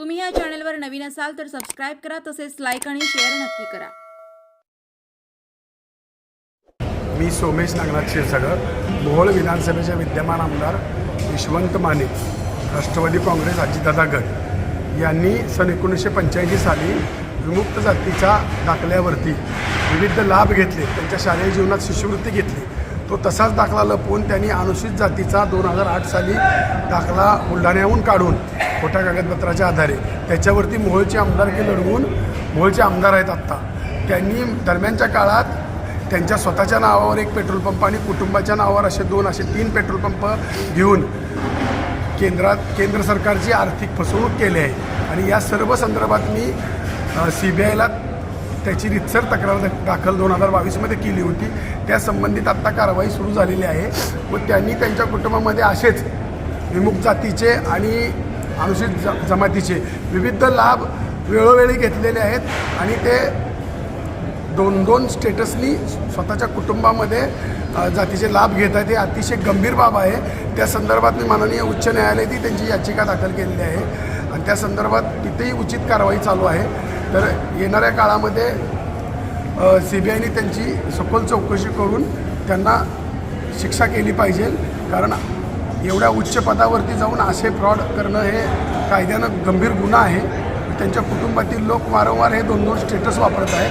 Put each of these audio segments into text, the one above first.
तुम्ही या चॅनलवर नवीन असाल तर सबस्क्राईब करा तसेच लाईक आणि शेअर नक्की करा. मी सोमेश नागनाथ क्षीरसागर मोहोळ विधानसभेचे विद्यमान आमदार यशवंत माने राष्ट्रवादी काँग्रेस अजितदादा गट. यांनी सन एकोणीसशे पंच्याऐंशी साली विमुक्त जातीच्या दाखल्यावरती विविध लाभ घेतले त्यांच्या शालेय जीवनात शिष्यवृत्ती घेतली. तो तसाच दाखला लपवून त्यांनी अनुसूचित जातीचा दोन हजार आठ साली दाखला बुलढाण्याहून काढून खोट्या कागदपत्राच्या आधारे. त्याच्यावरती मोहोळचे आमदारकी लढवून मोहोळचे आमदार आहेत आत्ता. त्यांनी दरम्यानच्या काळात त्यांच्या स्वतःच्या नावावर एक पेट्रोल पंप आणि कुटुंबाच्या नावावर असे दोन असे तीन पेट्रोल पंप घेऊन केंद्रात केंद्र सरकारची आर्थिक फसवणूक केली आहे. आणि या सर्व संदर्भात मी सी बी आयला त्याची रितसर तक्रार दाखल दोन हजार बावीसमध्ये केली होती. त्या संबंधित आत्ता कारवाई सुरू झालेली आहे. व त्यांनी त्यांच्या कुटुंबामध्ये असेच विमुक्त जातीचे आणि अनुसूचित ज जमातीचे. विविध लाभ वेळोवेळी घेतलेले आहेत आणि ते दोन दोन स्टेटसनी स्वतःच्या कुटुंबामध्ये जातीचे लाभ घेत आहेत. हे अतिशय गंभीर बाब आहे. त्या संदर्भात मी माननीय उच्च न्यायालयातही त्यांची याचिका दाखल केलेली आहे. आणि त्या संदर्भात तिथेही उचित कारवाई चालू आहे. तर येणाऱ्या काळामध्ये सी बी आयने त्यांची सखोल चौकशी करून त्यांना शिक्षा केली पाहिजे. कारण एवढ्या उच्च पदावरती जाऊन असे फ्रॉड करणं हे कायद्यानं गंभीर गुन्हा आहे. त्यांच्या कुटुंबातील लोक वारंवार हे दोन दोन स्टेटस वापरत आहेत.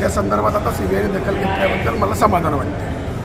त्या संदर्भात आता सी बी आयने दखल घेतल्याबद्दल मला समाधान वाटते